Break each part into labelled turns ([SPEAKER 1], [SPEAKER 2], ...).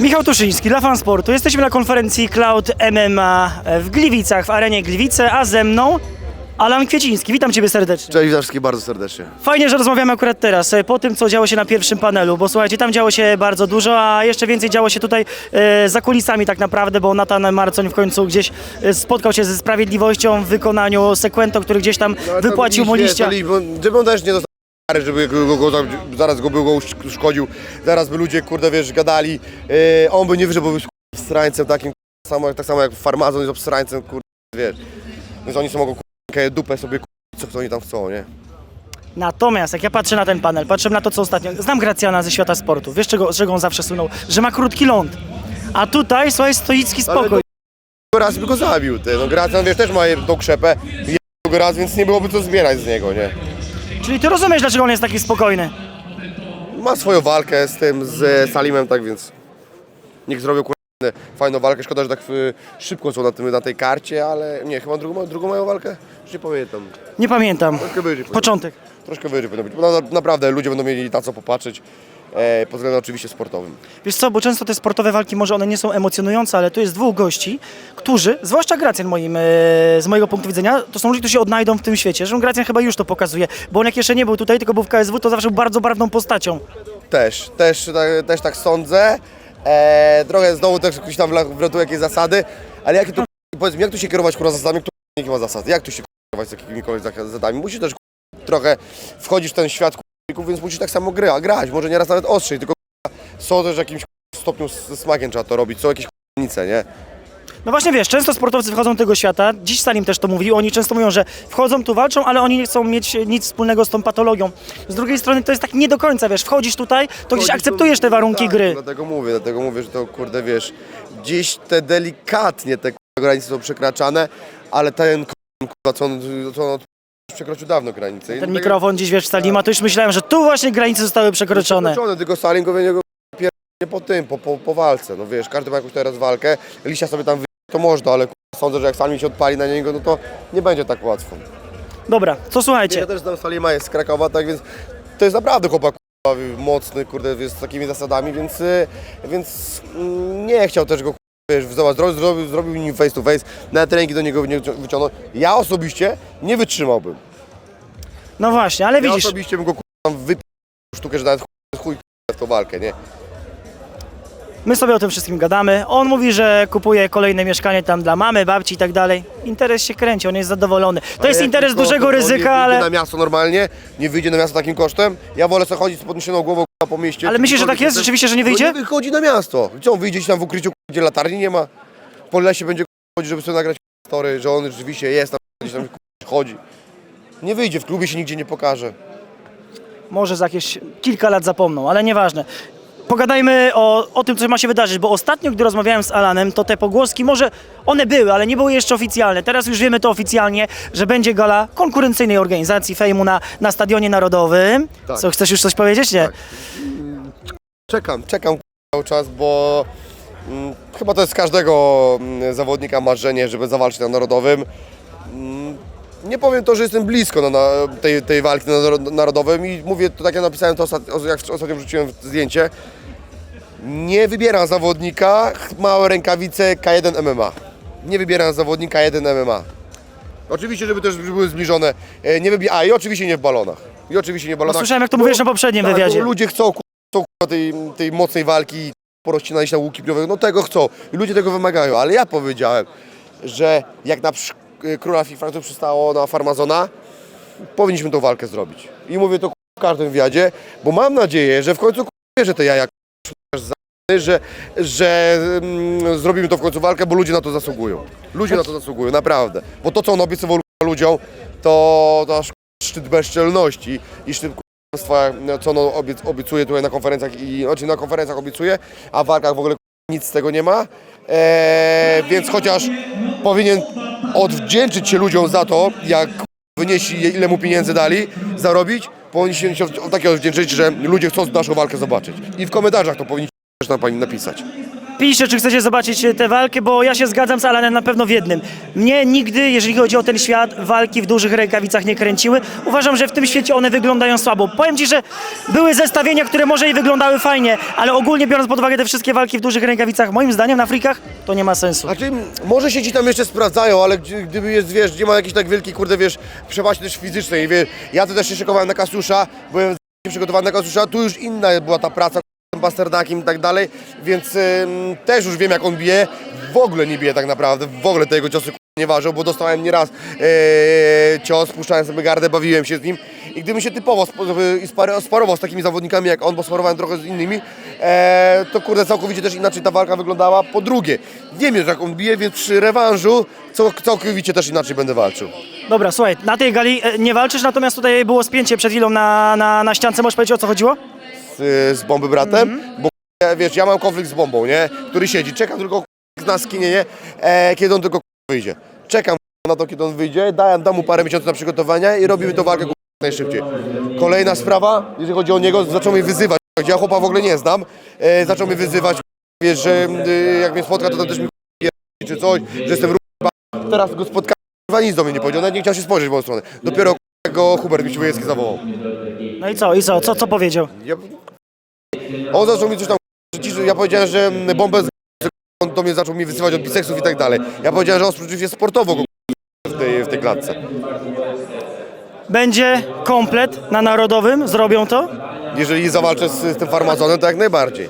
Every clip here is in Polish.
[SPEAKER 1] Michał Tuszyński dla Fansportu. Jesteśmy na konferencji Cloud MMA w Gliwicach, w arenie Gliwice, a ze mną Alan Kwieciński. Witam Ciebie serdecznie.
[SPEAKER 2] Cześć, witam wszystkich bardzo serdecznie.
[SPEAKER 1] Fajnie, że rozmawiamy akurat teraz, e, po tym, co działo się na pierwszym panelu, bo słuchajcie, tam działo się bardzo dużo, a jeszcze więcej działo się tutaj e, za kulisami tak naprawdę, bo Natan Marcoń w końcu gdzieś e, spotkał się ze sprawiedliwością w wykonaniu Sekwento, który gdzieś tam wypłacił mu liścia.
[SPEAKER 2] Żeby on też nie dostał żeby go, go, zaraz go by go uszkodził, zaraz by ludzie, kurde, wiesz, gadali. Yy, on by nie wyszedł, bo był obsrańcem takim, samo, tak samo jak farmazon jest obsrańcem, kurde, wiesz. Więc oni sobie mogą, kurde, dupę sobie, kurde, co oni tam chcą, nie?
[SPEAKER 1] Natomiast jak ja patrzę na ten panel, patrzę na to, co ostatnio. Znam Gracjana ze świata sportu. Wiesz, czego, czego on zawsze słynął? Że ma krótki ląd. A tutaj, słuchaj, stoicki
[SPEAKER 2] Ale
[SPEAKER 1] spokój.
[SPEAKER 2] no, raz by go zabił, ty. No Gracjan, wiesz, też ma tą krzepę, raz, więc nie byłoby co zbierać z niego, nie?
[SPEAKER 1] Czyli ty rozumiesz, dlaczego on jest taki spokojny.
[SPEAKER 2] Ma swoją walkę z tym, z Salimem, tak więc niech zrobił kurde, fajną walkę. Szkoda, że tak y, szybko są na, tym, na tej karcie, ale nie, chyba drugą, drugą mają walkę? Już nie pamiętam.
[SPEAKER 1] Nie pamiętam.
[SPEAKER 2] Troszkę wyżej powinno
[SPEAKER 1] Początek.
[SPEAKER 2] Troszkę wyżej powinno być. bo na, naprawdę ludzie będą mieli na co popatrzeć, e, pod względem oczywiście sportowym.
[SPEAKER 1] Wiesz co, bo często te sportowe walki, może one nie są emocjonujące, ale tu jest dwóch gości, którzy, zwłaszcza Gracjan moim, e, z mojego punktu widzenia, to są ludzie, którzy się odnajdą w tym świecie. Zresztą Gracjan chyba już to pokazuje, bo on jak jeszcze nie był tutaj, tylko był w KSW, to zawsze był bardzo barwną postacią.
[SPEAKER 2] Też, też, tak- też tak sądzę. E, trochę znowu też ktoś tam wlatuje jakieś zasady, ale jakie to, powiedz mi, jak tu się kierować kurwa zasadami, kto nie ma zasad? Jak tu się kierować z jakimikolwiek zasadami? Musisz też kurwa, trochę wchodzisz w ten świat kurwa, więc musisz tak samo gry, a grać, może nieraz nawet ostrzej, tylko są też w jakimś stopniu z smakiem trzeba to robić, są jakieś granice, nie?
[SPEAKER 1] No właśnie wiesz, często sportowcy wchodzą do tego świata, dziś Salim też to mówił, oni często mówią, że wchodzą tu, walczą, ale oni nie chcą mieć nic wspólnego z tą patologią. Z drugiej strony to jest tak nie do końca, wiesz, wchodzisz tutaj, to gdzieś
[SPEAKER 2] Chodzisz
[SPEAKER 1] akceptujesz
[SPEAKER 2] tu-
[SPEAKER 1] te warunki
[SPEAKER 2] tak,
[SPEAKER 1] gry.
[SPEAKER 2] Dlatego mówię, dlatego mówię, że to kurde wiesz, gdzieś te delikatnie te kurwa, granice są przekraczane, ale ten kurwa, co on, co on przekroczył dawno granice. I
[SPEAKER 1] Ten
[SPEAKER 2] tak-
[SPEAKER 1] mikrofon dziś, wiesz, Salima, to już myślałem, że tu właśnie granice zostały przekroczone.
[SPEAKER 2] Przekroczone, tylko Stalin go będzie go pier- po tym, po, po, po walce. No wiesz, każdy ma jakąś teraz walkę, Lisia sobie tam wy... to można, ale kurwa, sądzę, że jak Stalin się odpali na niego, no to nie będzie tak łatwo.
[SPEAKER 1] Dobra, to słuchajcie.
[SPEAKER 2] Ja też znam Salima, jest z Krakowa, tak więc to jest naprawdę chłopak kurwa, mocny, kurde, z takimi zasadami, więc, y, więc mm, nie chciał też go, wiesz, zobacz, zrobił, zrobił, nim face to face, na treningi do niego nie wyciągnął. Ja osobiście nie wytrzymałbym.
[SPEAKER 1] No właśnie, ale
[SPEAKER 2] Ja
[SPEAKER 1] widzisz,
[SPEAKER 2] osobiście bym go tam wypił sztukę, że nawet chuj, chuj kurwa, w tą walkę, nie?
[SPEAKER 1] my sobie o tym wszystkim gadamy. On mówi, że kupuje kolejne mieszkanie tam dla mamy, babci i tak dalej. Interes się kręci, on jest zadowolony. To jest interes dużego ryzyka,
[SPEAKER 2] nie wyjdzie
[SPEAKER 1] ale,
[SPEAKER 2] na miasto normalnie, nie wyjdzie na miasto takim kosztem. Ja wolę sobie chodzić z podniesioną głową po mieście.
[SPEAKER 1] ale myślisz, że tak jest? Rzeczywiście, że nie
[SPEAKER 2] No
[SPEAKER 1] wyjdzie?
[SPEAKER 2] nie wychodzi na miasto. Co, on wyjdzie tam w ukryciu, gdzie latarni nie ma? Po lesie będzie chodzić, żeby sobie nagrać story, że on rzeczywiście jest tam, gdzieś tam chodzi. Nie wyjdzie, w klubie się nigdzie nie pokaże.
[SPEAKER 1] Może za jakieś kilka lat zapomną, ale nieważne. Pogadajmy o, o tym, co ma się wydarzyć, bo ostatnio, gdy rozmawiałem z Alanem, to te pogłoski, może one były, ale nie były jeszcze oficjalne. Teraz już wiemy to oficjalnie, że będzie gala konkurencyjnej organizacji Fejmu na, na Stadionie Narodowym.
[SPEAKER 2] Tak.
[SPEAKER 1] Co, chcesz już coś powiedzieć? Nie.
[SPEAKER 2] Tak. Czekam, czekam cały czas, bo mm, chyba to jest każdego mm, zawodnika marzenie, żeby zawalczyć na narodowym. Mm, nie powiem to, że jestem blisko na, na tej, tej walki na naro- narodowym i mówię to tak jak napisałem to ostat, jak ostatnio wrzuciłem zdjęcie. Nie wybieram zawodnika, małe rękawice K1 MMA. Nie wybieram zawodnika K1 MMA. Oczywiście, żeby też były zbliżone. E, Nie wybi- A i oczywiście nie w balonach. I oczywiście nie w balonach.
[SPEAKER 1] słyszałem, jak to mówiłeś na poprzednim
[SPEAKER 2] Tak,
[SPEAKER 1] wywiadzie.
[SPEAKER 2] ludzie chcą, chcą tej, tej mocnej walki, porozcinać się na łuki pniowe, no tego chcą i ludzie tego wymagają, ale ja powiedziałem, że jak na przy, króla Francuz przystało na Farmazona, powinniśmy tą walkę zrobić. I mówię to w każdym wywiadzie, bo mam nadzieję, że w końcu że te jaja że, że mm, zrobimy to w końcu walkę, bo ludzie na to zasługują. Ludzie na to zasługują, naprawdę. Bo to, co on obiecywał ludziom, to, to szczyt bezczelności i szczyt kłamstwa, co on obiec, obiecuje tutaj na konferencjach i znaczy na konferencjach obiecuje, a w walkach w ogóle nic z tego nie ma. Eee, więc chociaż powinien odwdzięczyć się ludziom za to, jak wynieśli ile mu pieniędzy dali zarobić, powinien się takiego odwdzięczyć, że ludzie chcą naszą walkę zobaczyć. I w komentarzach to powinniście też tam pani napisać.
[SPEAKER 1] Piszcie, czy chcecie zobaczyć e, tę walkę, bo ja się zgadzam z Alanem na pewno w jednym. Mnie nigdy, jeżeli chodzi o ten świat, walki w dużych rękawicach nie kręciły. Uważam, że w tym świecie one wyglądają słabo. Powiem Ci, że były zestawienia, które może i wyglądały fajnie, ale ogólnie biorąc pod uwagę te wszystkie walki w dużych rękawicach, moim zdaniem na frikach to nie ma sensu.
[SPEAKER 2] Znaczy, może się ci tam jeszcze sprawdzają, ale gdy- gdyby jest, wiesz, nie ma jakiejś tak wielkiej, kurde, wiesz, przepaści też fizycznej, wie, ja to też się szykowałem na Kasusza, byłem przygotowany na Kasusza, tu już inna była ta praca, Pasternakiem i tak dalej, więc ym, też już wiem jak on bije, w ogóle nie bije tak naprawdę, w ogóle te jego ciosy k***, nie ważą, bo dostałem nieraz e, cios, puszczałem sobie gardę, bawiłem się z nim i gdybym się typowo sparował z takimi zawodnikami jak on, bo sparowałem trochę z innymi, e, to kurde całkowicie też inaczej ta walka wyglądała. Po drugie, wiem już jak on bije, więc przy rewanżu cał, całkowicie też inaczej będę walczył.
[SPEAKER 1] Dobra, słuchaj, na tej gali e, nie walczysz, natomiast tutaj było spięcie przed chwilą na, na, na ściance. Możesz powiedzieć, o co chodziło?
[SPEAKER 2] Z, z bomby bratem, bo e, wiesz, ja mam konflikt z bombą, nie? Który siedzi, czekam tylko na skinienie, e, kiedy on tylko wyjdzie. Czekam na to, kiedy on wyjdzie, dam, dam mu parę miesięcy na przygotowania i robimy to walkę najszybciej. Kolejna sprawa, jeżeli chodzi o niego, zaczął mnie wyzywać, ja chłopa w ogóle nie znam, e, zaczął mnie wyzywać, wiesz, że e, jak mnie spotka, to tam też mi czy coś, że jestem r***a. Teraz go spotkałem, kurwa, nic do mnie nie powiedział, nawet nie chciał się spojrzeć w moją stronę. Dopiero k***a, go Hubert Misiłowski zawołał.
[SPEAKER 1] No i co, i co, co, co powiedział?
[SPEAKER 2] Ja... On zaczął mi coś tam ja powiedziałem, że bombę z... on do mnie zaczął mi wysyłać od biseksów i tak dalej. Ja powiedziałem, że on rzeczywiście sportowo go w tej, w tej klatce.
[SPEAKER 1] Będzie komplet na Narodowym, zrobią to?
[SPEAKER 2] Jeżeli zawalczę z, z tym farmazonem, to jak najbardziej.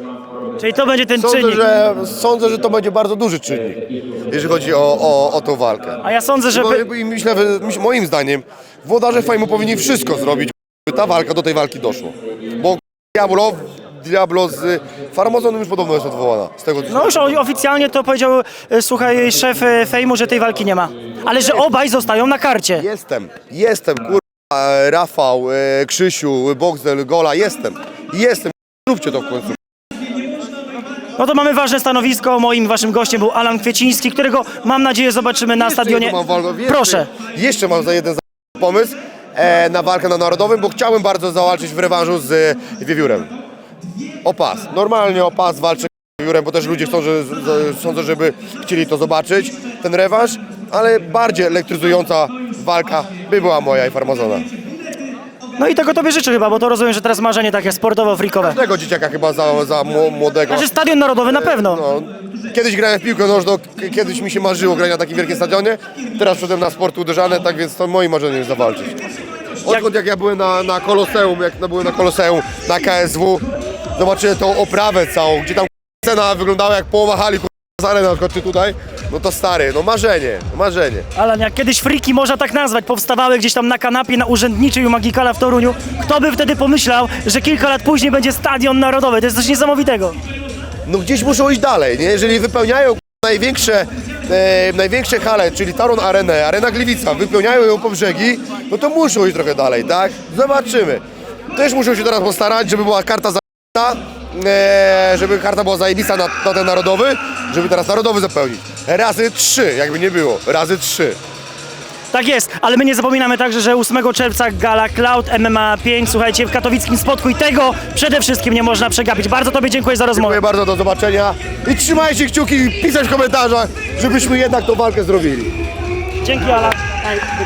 [SPEAKER 1] Czyli to będzie ten
[SPEAKER 2] Sądzę,
[SPEAKER 1] czynnik.
[SPEAKER 2] że, sądzę, że to będzie bardzo duży czynnik, jeżeli chodzi o, o, o tą walkę.
[SPEAKER 1] A ja sądzę, że...
[SPEAKER 2] Bo, i myślę, że myśl- moim zdaniem włodarze Fejmu powinni wszystko zrobić, by ta walka do tej walki doszło. Bo Diablo, Diablo z farmazonem już podobno jest odwołana. Z tego,
[SPEAKER 1] No już o- oficjalnie to powiedział, e, słuchaj, szef e, Fejmu, że tej walki nie ma. Ale że obaj zostają na karcie.
[SPEAKER 2] Jestem, jestem, kurwa, Rafał, e, Krzysiu, Boxel, Gola, jestem, jestem, róbcie to w końcu.
[SPEAKER 1] No to mamy ważne stanowisko. Moim waszym gościem był Alan Kwieciński, którego mam nadzieję zobaczymy na stadionie.
[SPEAKER 2] Jeszcze jedną mam walkę, jeszcze-
[SPEAKER 1] Proszę.
[SPEAKER 2] Jeszcze mam za jeden za- pomysł e, na walkę na Narodowym, bo chciałem bardzo zawalczyć w rewanżu z e, Wiewiórem. O pas, normalnie o pas walczę z Wiewiórem, bo też ludzie chcą, że, sądzę, żeby chcieli to zobaczyć, ten rewanż, ale bardziej elektryzująca walka by była moja i Farmazona.
[SPEAKER 1] No i tego tobie życzę chyba, bo to rozumiem, że teraz marzenie takie sportowo-frikowe.
[SPEAKER 2] Tego dzieciaka chyba za, za mło- młodego.
[SPEAKER 1] Znaczy Stadion Narodowy na pewno.
[SPEAKER 2] No, kiedyś grałem w piłkę nożną, kiedyś mi się marzyło grać na takim wielkim stadionie, teraz wszedłem na sport uderzany, tak więc to moim marzeniem jest zawalczyć. Odkąd jak ja byłem na, na Koloseum, jak no, byłem na Koloseum, na KSW, zobaczyłem tą oprawę całą, gdzie tam scena wyglądała jak połowa hali, z areny na przykład, czy tutaj, no to stary, no marzenie, marzenie.
[SPEAKER 1] Alan, jak kiedyś friki można tak nazwać, powstawały gdzieś tam na kanapie na urzędniczej u Magikala w Toruniu, kto by wtedy pomyślał, że kilka lat później będzie Stadion Narodowy? To jest coś niesamowitego.
[SPEAKER 2] no gdzieś muszą iść dalej, nie? Jeżeli wypełniają największe, e, największe hale, czyli Taron Arenę, Arena Gliwica, wypełniają ją po brzegi, no to muszą iść trochę dalej, tak? Zobaczymy. Też muszą się teraz postarać, żeby była karta zajebista, e, żeby karta była zajebista na, na ten narodowy, żeby teraz narodowy zapełnić. Razy trzy, jakby nie było, razy trzy.
[SPEAKER 1] Tak jest, ale my nie zapominamy także, że 8 czerwca gala Cloud MMA 5, słuchajcie, w katowickim spotku i tego przede wszystkim nie można przegapić. Bardzo Tobie dziękuję za rozmowę.
[SPEAKER 2] Dziękuję bardzo, do zobaczenia i trzymajcie kciuki i pisać w komentarzach, żebyśmy jednak tą walkę zrobili.
[SPEAKER 1] Dzięki Alan. Ej,